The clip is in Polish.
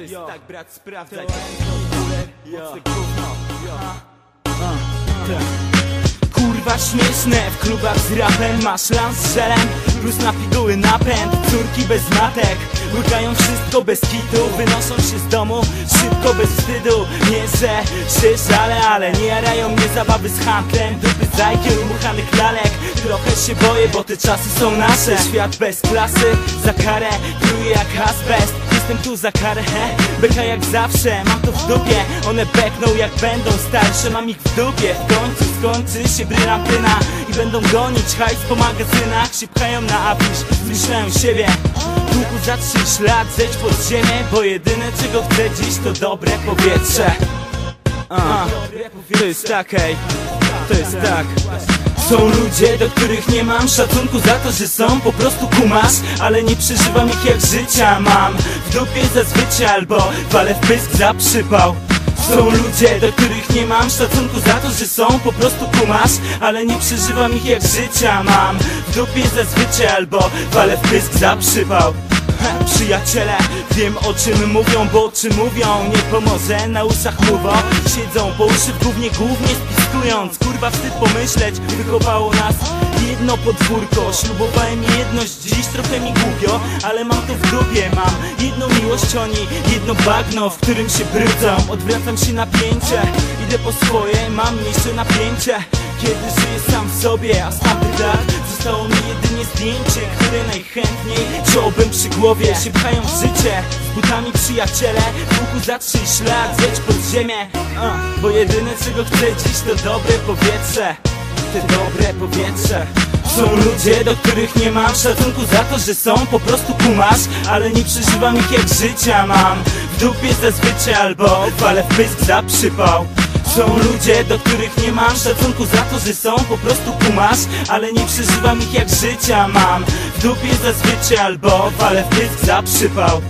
to jest Yo. tak brat sprawdzaj. Mocne gówno. Kurwa śmieszne, w klubach z rapem Masz lans z żelem, plus na piguły napęd Córki bez matek, łykają wszystko bez kitu Wynoszą się z domu, szybko, bez wstydu. Nie, że się żale, ale nie jarają mnie zabawy z handlem. Dupy zajkier, umuchanych lalek. Trochę się boję, bo te czasy są nasze. Świat bez klasy, za karę Pluje jak asbest, jestem tu za karę he? Beka jak zawsze, mam to w dupie. One bekną jak będą starsze Mam ich w dupie, w końcu skończy się brylantyna I będą gonić hajs po magazynach. Się na afisz, zmyślają siebie. Długu zatrzyj ślad, zejdź pod ziemię Bo jedyne czego chcę dziś to dobre powietrze. A, To jest tak, ej, to jest tak. Są ludzie, do których nie mam szacunku za to, że są po prostu kumasz Ale nie przeżywam ich jak życia mam dupie zazwyczaj albo walę w pysk za przypał. Są ludzie, do których nie mam szacunku za to, że są po prostu kumasz Ale nie przeżywam ich jak życia mam. W dupie zazwyczaj albo walę w pysk za przypał. Przyjaciele, wiem o czym mówią, bo o czym mówią Nie pomoże, na uszach mówią. Siedzą po uszy w gównie, głównie spiskując. Kurwa wstyd pomyśleć, wychowało nas jedno podwórko. Ślubowałem jedność, dziś trochę mi głupio Ale mam to w dupie, mam jedną miłość oni Jedno bagno, w którym się brydzą. Odwracam się napięcie, idę po swoje Mam mniejsze napięcie kiedy żyję sam w sobie, a z lat Zostało mi jedynie zdjęcie, które najchętniej Wziąłbym przy głowie, się pchają w życie. Z butami przyjaciele, w łuku zatrzyj ślad Zejdź pod ziemię, uh, bo jedyne czego chcę dziś to dobre powietrze. Te dobre powietrze są ludzie, do których nie mam szacunku za to, że są po prostu kumasz Ale nie przeżywam ich jak życia mam. W dupie zazwyczaj albo walę w pysk za przypał. Są ludzie, do których nie mam szacunku za to, że są po prostu kumasz Ale nie przeżywam ich jak życia mam. W dupie zazwyczaj albo walę w pysk za przypał.